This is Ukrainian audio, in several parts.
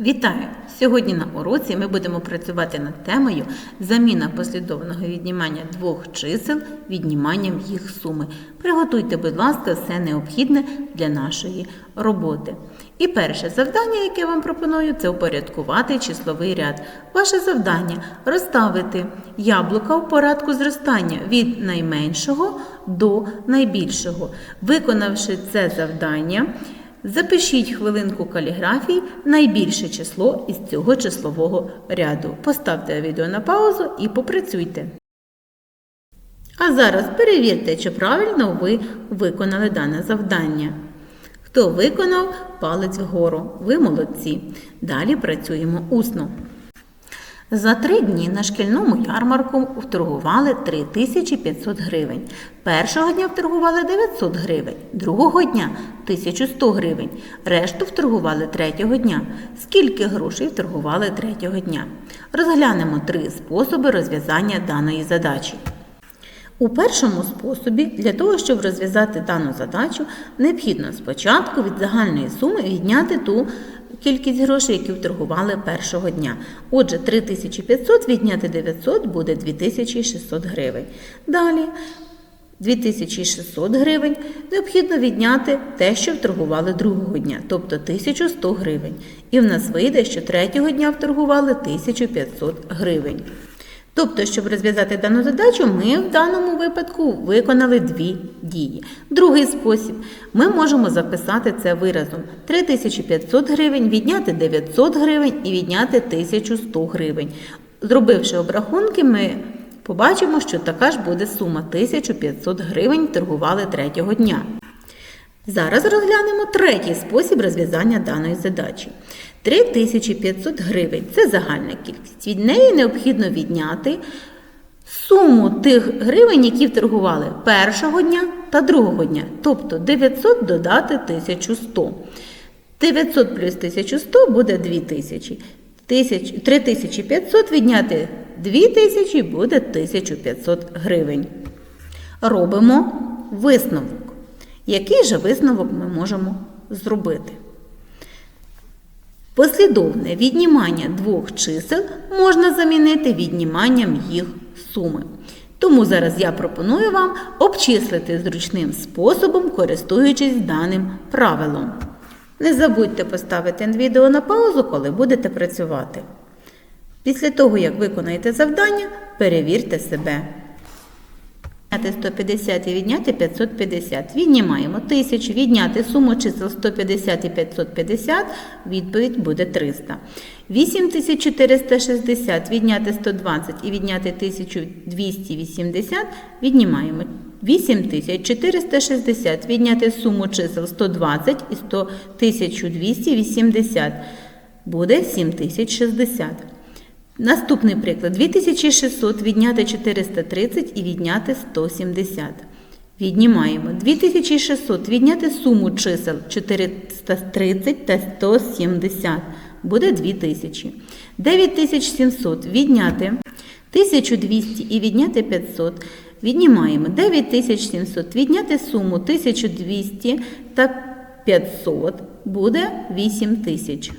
Вітаю! Сьогодні на уроці ми будемо працювати над темою заміна послідовного віднімання двох чисел відніманням їх суми. Приготуйте, будь ласка, все необхідне для нашої роботи. І перше завдання, яке вам пропоную, це упорядкувати числовий ряд. Ваше завдання розставити яблука в порядку зростання від найменшого до найбільшого. Виконавши це завдання, Запишіть хвилинку каліграфії найбільше число із цього числового ряду. Поставте відео на паузу і попрацюйте. А зараз перевірте, чи правильно ви виконали дане завдання. Хто виконав палець вгору. Ви молодці. Далі працюємо усно. За три дні на шкільному ярмарку вторгували 3500 гривень. Першого дня вторгували 900 гривень, другого дня 1100 гривень. Решту вторгували третього дня. Скільки грошей вторгували третього дня? Розглянемо три способи розв'язання даної задачі. У першому способі для того, щоб розв'язати дану задачу, необхідно спочатку від загальної суми відняти ту кількість грошей, які вторгували першого дня. Отже, 3500 відняти 900 буде 2600 гривень. Далі 2600 гривень необхідно відняти те, що вторгували другого дня, тобто 1100 гривень. І в нас вийде, що третього дня вторгували 1500 гривень. Тобто, щоб розв'язати дану задачу, ми в даному випадку виконали дві дії. Другий спосіб ми можемо записати це виразом: 3500 гривень, відняти 900 гривень і відняти 1100 гривень. Зробивши обрахунки, ми побачимо, що така ж буде сума 1500 гривень торгували третього дня. Зараз розглянемо третій спосіб розв'язання даної задачі. 3500 гривень це загальна кількість. Від неї необхідно відняти суму тих гривень, які вторгували першого дня та другого дня. Тобто 900 додати 1100. 900 плюс 1100 буде 2000. 3500 відняти 2000 буде 1500 гривень. Робимо висновок. Який же висновок ми можемо зробити? Послідовне віднімання двох чисел можна замінити відніманням їх суми. Тому зараз я пропоную вам обчислити зручним способом, користуючись даним правилом. Не забудьте поставити відео на паузу, коли будете працювати. Після того, як виконаєте завдання, перевірте себе. Відняти 150 і відняти 550. Віднімаємо 1000, відняти суму чисел 150 і 550, відповідь буде 300. 8460 відняти 120 і відняти 1280, віднімаємо 8460 відняти суму чисел 120 і 100, 1280, буде 7060. Наступний приклад. 2600 відняти 430 і відняти 170. Віднімаємо 2600 відняти суму чисел 430 та 170. Буде 2000. 9700 відняти 1200 і відняти 500. Віднімаємо 9700 відняти суму 1200 та 500. Буде 8000.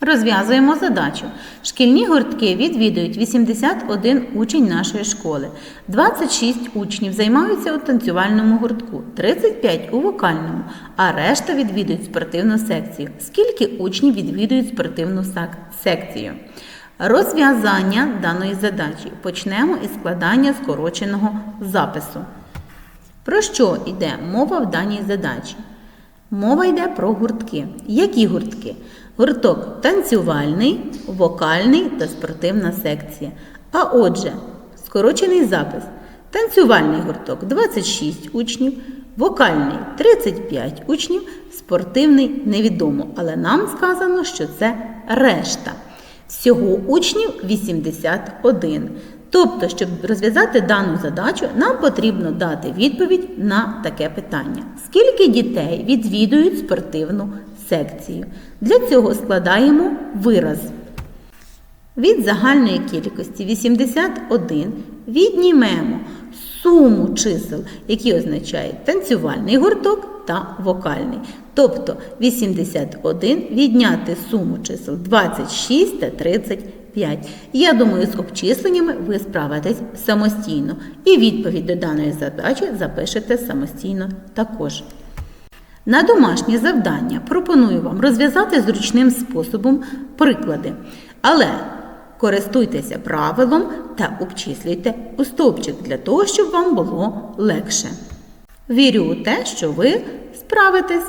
Розв'язуємо задачу. Шкільні гуртки відвідують 81 учень нашої школи. 26 учнів займаються у танцювальному гуртку, 35 у вокальному, а решта відвідують спортивну секцію. Скільки учнів відвідують спортивну секцію? Розв'язання даної задачі. Почнемо із складання скороченого запису. Про що йде мова в даній задачі? Мова йде про гуртки. Які гуртки? Гурток танцювальний, вокальний та спортивна секція. А отже, скорочений запис. Танцювальний гурток 26 учнів, вокальний 35 учнів, спортивний невідомо, але нам сказано, що це решта. Всього учнів 81. Тобто, щоб розв'язати дану задачу, нам потрібно дати відповідь на таке питання: скільки дітей відвідують спортивну секцію? Для цього складаємо вираз. Від загальної кількості 81 віднімемо суму чисел, які означають танцювальний гурток та вокальний. Тобто 81 відняти суму чисел 26 та 35. Я думаю, з обчисленнями ви справитесь самостійно. І відповідь до даної задачі запишете самостійно також. На домашнє завдання пропоную вам розв'язати зручним способом приклади. Але користуйтеся правилом та обчислюйте у стовпчик для того, щоб вам було легше. Вірю у те, що ви справитесь.